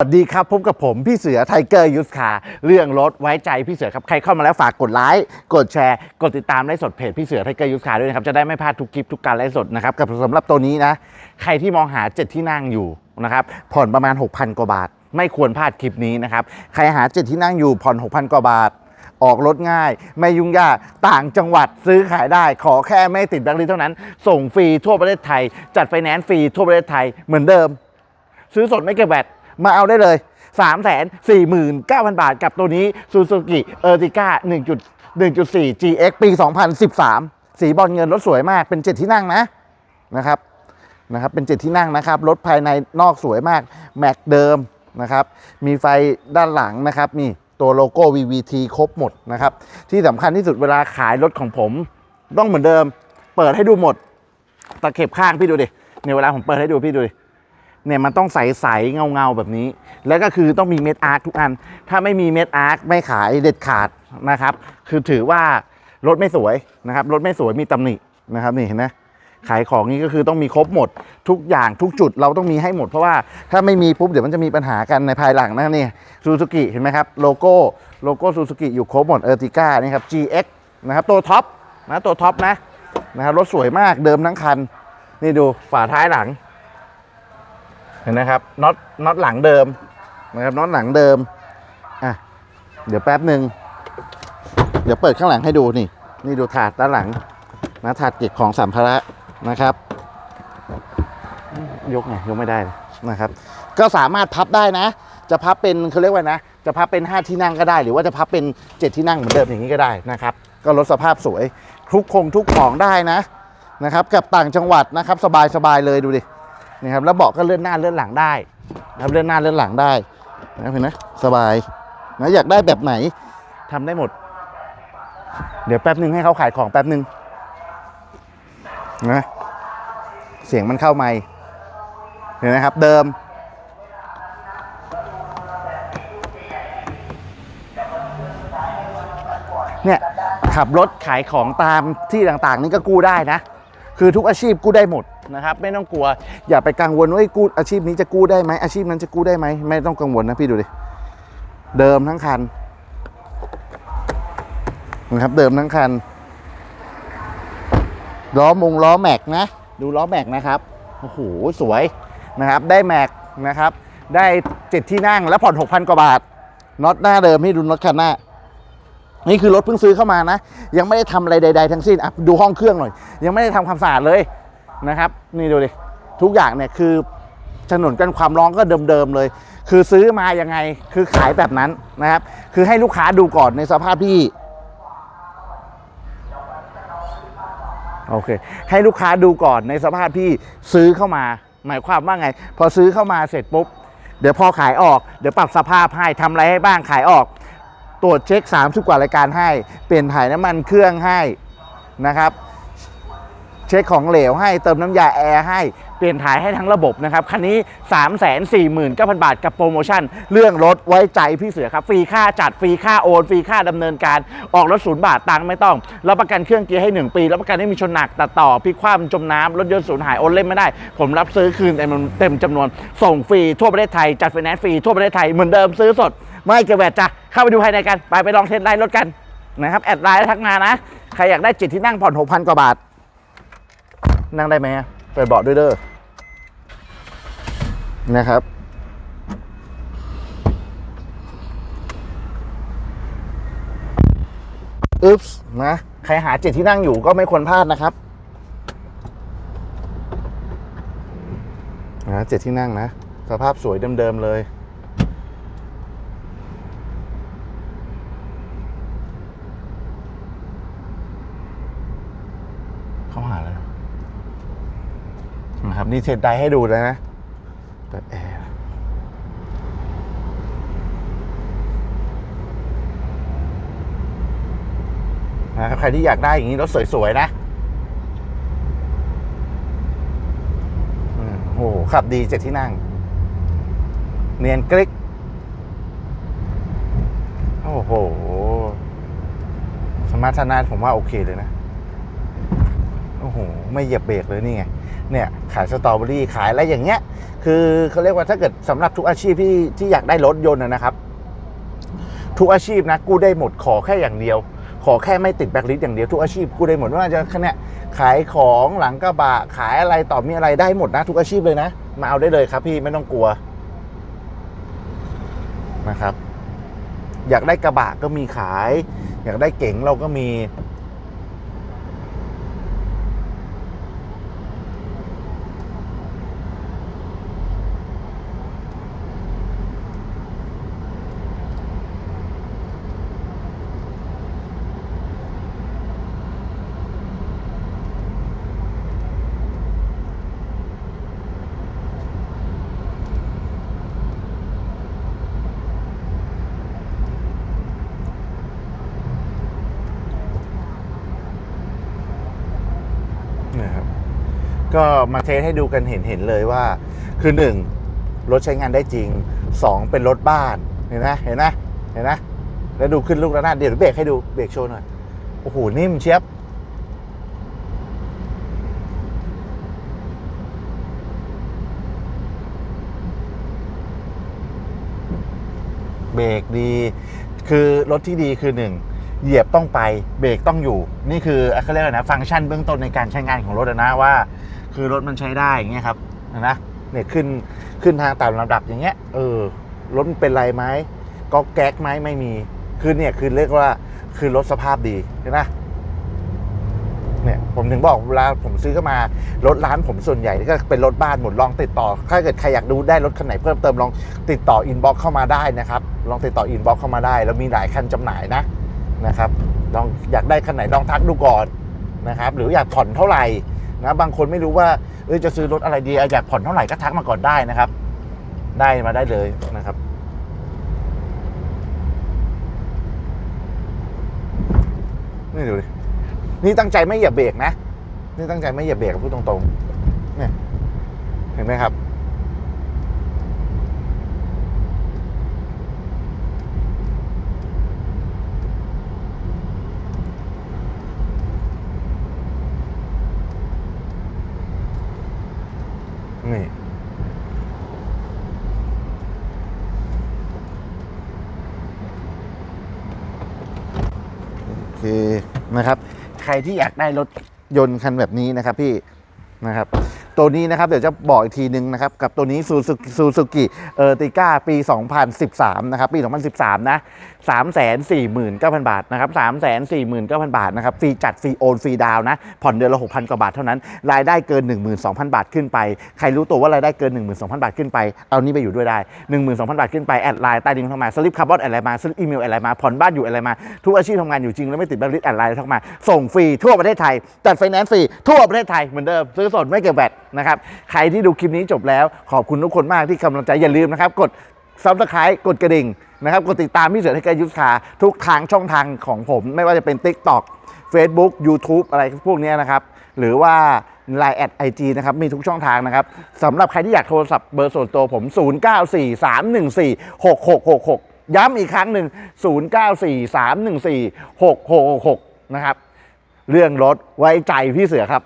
สวัสดีครับพบกับผมพี่เสือไทเกอร์ยูสคาเรื่องรถไว้ใจพี่เสือครับใครเข้ามาแล้วฝากกดไลค์กดแชร์ กดติดตามไลฟ์สดเพจพี่เสือไทเกอร์ยูสคาด้วยนะครับจะได้ไม่พลาดทุกคลิปทุกการไลฟ์สดนะครับกับสำหรับตัวนี้นะ ใครที่มองหาเจ็ดที่นั่งอยู่นะครับผ่อนประมาณ 6,000 กว่าบาท ไม่ควรพลาดคลิปนี้นะครับใครหาเจ็ดที่นั่งอยู่ผ่อน 6,000 กว่าบาท ออกรถง่าย ไม่ยุ่งยากต่างจังหวัดซื้อขายได้ ขอแค่ไม่ติดแบงค์ลิสเท่านั้น ส่งฟรีทั่วประเทศไทย จัดไฟแนนซ์ฟรีทั่วประเทศไทยเหมือนเดิม ซื้อสดไม่เก็บแบต มาเอาได้เลย 3 4 9 0 0 0 บาทกับตัวนี้ Suzuki Ertiga 1.1.4 GX ปี 2013 สีบอลเงินรถสวยมากเป็น 7 ที่นั่งนะนะครับนะครับเป็น 7 ที่นั่งนะครับ รถภายในนอกสวยมาก แม็กเดิมนะครับ มีไฟด้านหลังนะครับมีตัวโลโก้ VVT ครบหมดนะครับ ที่สำคัญที่สุดเวลาขายรถของผม ต้องเหมือนเดิม เปิดให้ดูหมด ตะเข็บข้างพี่ดูดิเนี่ยเวลาผมเปิดให้ดูพี่ดูดิ เนี่ยมันต้องใสๆเงาๆแบบนี้ แล้วก็คือต้องมีเม็ดอาร์คทุกอัน ถ้าไม่มีเม็ดอาร์คไม่ขายเด็ดขาดนะครับ คือถือว่ารถไม่สวยนะครับรถไม่สวยมีตำหนินะครับนี่เห็นไหมขายของนี้ก็คือต้องมีครบหมดทุกอย่างทุกจุดเราต้องมีให้หมดเพราะว่าถ้าไม่มีปุ๊บเดี๋ยวมันจะมีปัญหากันในภายหลังนะนี่ซูซูกิเห็นไหมครับโลโก้โลโก้ซูซูกิอยู่ครบหมดเออร์ติก้านี่ครับ GX นะครับตัวท็อปนะตัวท็อปนะนะครับรถสวยมากเดิมทั้งคัน นี่ดูฝาท้ายหลัง ห็นนะครับน็อตน็อตหลังเดิมนะครับน็อตหลังเดิมอะเดี๋ยวแป๊บหนึ่งเดี๋ยวเปิดข้างหลังให้ดูนี่ นี่ดูถาดด้านหลังนะถาดเก็บของสัมภาระนะครับ ยกไงยกไม่ได้นะครับ ก็สามารถพับได้นะ จะพับเป็นเขาเรียกว่านะ จะพับเป็น 5 ที่นั่งก็ได้ หรือว่าจะพับเป็น 7 ที่นั่งเหมือนเดิมอย่างนี้ก็ได้นะครับ ก็ลดสภาพสวยทุกคงทุกของได้นะนะครับ กับต่างจังหวัดนะครับ สบายๆเลยดูดิ นี่ครับแล้วเบาะก็เลื่อนหน้าเลื่อนหลังได้นะครับเลื่อนหน้าเลื่อนหลังได้นะครับเห็นไหมสบายนะอยากได้แบบไหนทำได้หมด เดี๋ยวแป๊บหนึ่งให้เขาขายของแป๊บหนึ่งนะเสียงมันเข้าไม่เห็นไหมครับ เดิมเนี่ยขับรถขายของตามที่ต่างๆ นี่ก็กู้ได้นะ คือทุกอาชีพกู้ได้หมด นะครับไม่ต้องกลัว อย่าไปกังวลว่าเอ้กู้อาชีพนี้จะกู้ได้ไหมอาชีพนั้นจะกู้ได้ไหมไม่ต้องกังวลนะพี่ดูดิเดิมทั้งคันนะครับเดิมทั้งคันล้อมงล้อแม็กนะ ดูล้อแม็กนะครับโอ้โหสวยนะครับ ได้แม็กนะครับ ได้เจ็ดที่นั่งแล้วผ่อนหกพันกว่าบาทน็อตหน้าเดิมให้ดูน็อตคันหน้า นี่คือรถเพิ่งซื้อเข้ามานะ ยังไม่ได้ทำอะไรใด ๆ ทั้งสิ้นดูห้องเครื่องหน่อย ยังไม่ได้ทำความสะอาดเลย นะครับนี่ดูดิทุกอย่างเนี่ยคือถนนกันความร้อนก็เดิมๆเลย คือซื้อมายังไงคือขายแบบนั้นนะครับ คือให้ลูกค้าดูก่อนในสภาพที่โอเค ให้ลูกค้าดูก่อนในสภาพที่ซื้อเข้ามา หมายความว่าไง พอซื้อเข้ามาเสร็จปุ๊บ เดี๋ยวพอขายออก เดี๋ยวปรับสภาพให้ทำอะไรให้บ้างขายออก ตรวจเช็ค 30 กว่ารายการให้ เปลี่ยนถ่ายน้ำมันเครื่องให้นะครับ เช็คของเหลวให้เติมน้ำยาแอร์ให้เปลี่ยนถ่ายให้ทั้งระบบนะครับ คันนี้ 3 4 9 0 0 0 บาทกับโปรโมชั่น เรื่องรถไว้ใจพี่เสือครับ ฟรีค่าจัดฟรีค่าโอน ฟรีค่าดำเนินการออกรถศูนย์บาทตังค์ไม่ต้องรับประกันเครื่องเกียร์ให้ 1 ปีรับประกันไม่มีชนหนักตัดต่อพลิกคว่ำจมน้ำรถยนต์สูญหายโอนเล่นไม่ได้ ผมรับซื้อคืนเต็มเต็มจำนวน ส่งฟรีทั่วประเทศไทยจัดไฟแนนซ์ฟรีทั่วประเทศไทยเหมือนเดิมซื้อสด ไม่เก็บแวดจ้ะเข้าไปดูภายในกันไปไปลองเทสไลน์รถกันนะครับแอดไลน์แล้วทักมานะใครอยากได้จิตที่นั่งผ่อน6,000กว่าบาท นั่งได้ไหมเปิดเบาะด้วยเด้อนะครับ อึ๊บส์นะใครหาเจิตที่นั่งอยู่ก็ไม่ควรพลาดนะครับนะเจ็ดที่นั่งนะ สภาพสวยเดิมๆเลยเข้าหาแล้ว นะครับ นี่เทสไดให้ดูเลยนะเปิดแอร์นะครับใครที่อยากได้อย่างนี้รถสวยๆนะโอ้โหขับดีเจ็ดที่นั่ง เนียนกริกโอ้โห สมรรถนะผมว่าโอเคเลยนะ โอ้โหไม่เหยียบเบรกเลยนี่ไงเนี่ยขายสตรอเบอรี่ขายอะไรอย่างเงี้ย คือเขาเรียกว่าถ้าเกิดสำหรับทุกอาชีพที่ที่อยากได้รถยนต์นะครับ ทุกอาชีพนะกูได้หมดขอแค่อย่างเดียว ขอแค่ไม่ติดแบ็คลิสต์อย่างเดียวทุกอาชีพกูได้หมดไม่ว่าจะเนี่ยขายของหลังกระบะขายอะไรต่อมีอะไรได้หมดนะ ทุกอาชีพเลยนะ มาเอาได้เลยครับ พี่ไม่ต้องกลัวนะครับ อยากได้กระบะก็มีขาย อยากได้เก๋งเราก็มี ก็มาเทสให้ดูกันเห็นเห็นเลยว่า คือหนึ่งรถใช้งานได้จริงสองเป็นรถบ้านเห็นไหมเห็นไหมเห็นไหมแล้วดูขึ้นลูกระนาดเดี๋ยวเบรกให้ดูเบรกโชว์หน่อยโอ้โหนิ่มเชียบเบรกดี คือรถที่ดีคือหนึ่ง เหยียบต้องไปเบรกต้องอยู่ นี่คือเขาเรียกอะไรนะฟังก์ชันเบื้องต้นในการใช้งานของรถนะว่า คือรถมันใช้ได้อย่างเงี้ยครับนไหมเนี่ยขึ้นขึ้นทางตามลำดับอย่างเงี้ยเออรถเป็นไรไหมก็แก๊กไหมไม่มีคือเนี่ยคือเรียกว่าคือรถสภาพดีเห็นไหมเนี่ยผมถึงบอกเวลาผมซื้อเข้ามารถร้านผมส่วนใหญ่ก็เป็นรถบ้านหมดลองติดต่อ ถ้าเกิดใครอยากดูได้รถคันไหนเพิ่มเติมลองติดต่ออินบ็อกเข้ามาได้นะครับ ลองติดต่ออินบ็อกเข้ามาได้ แล้วมีหลายคันจำหน่ายนะ นะครับลองอยากได้คันไหนลองทักดูก่อนนะครับหรืออยากผ่อนเท่าไหร่นะบางคนไม่รู้ว่าเออจะซื้อรถอะไรดีอยากผ่อนเท่าไหร่ก็ทักมาก่อนได้นะครับ ได้มาได้เลยนะครับนี่ดูดินี่ตั้งใจไม่เหยียบเบรกนะ นี่ตั้งใจไม่เหยียบเบรกพูดตรงๆเนี่ยเห็นไหมครับ เคนะครับ ใครที่อยากได้รถยนต์คันแบบนี้นะครับพี่นะครับ ตัวนี้นะครับเดี๋ยวจะบอกอีกทีนึงนะครับกับตัวนี้ซูซูกิเออติก้าปี 2013 นะครับ ปี 2013 นะ 349,000 บาทนะครับ 349,000 บาทนะครับฟรีจัดฟรีโอนฟรีดาวนะ ผ่อนเดือนละ 6,000 กว่าบาทเท่านั้น รายได้เกิน 12,000 บาทขึ้นไป ใครรู้ตัวว่ารายได้เกิน 12,000 บาทขึ้นไป เอานี้ไปอยู่ด้วยได้ 12,000 บาทขึ้นไป แอดไลน์ใต้ดินเข้ามาสลิปคาร์บอนอดไลน์มาสลิปอีเมลอดไลน์มาผ่อนบ้านอยู่อดไลน์มาทุกอาชีพทำงานอยู่จริงแล้วไม่ติดแบงค์ลิสต์แอดไลน์เข้ามาส่งฟรีทั่วประเทศไทยจัดไฟแนนซ์ฟรีทั่วประเทศไทยเหมือนเดิมซื้อสดไม่เก็บแบตนะครับใครที่ดูคลิปนี้จบแล้วขอบคุณทุกคนมากที่กำลังใจอย่าลืมนะครับ กดซับสไครต์กดกระดิ่งนะครับกดติดตามพี่เสือให้กายุทธาทุกทางช่องทางของผม ไม่ว่าจะเป็น TikTok Facebook YouTube อะไรพวกนี้นะครับ หรือว่า Line แอดไอจีนะครับ มีทุกช่องทางนะครับสำหรับใครที่อยากโทรศัพท์เบอร์ส่วนตัวผม 0943146666 ย้ำอีกครั้งหนึ่ง 0943146666 นะครับ เรื่องรถไว้ใจพี่เสือครับ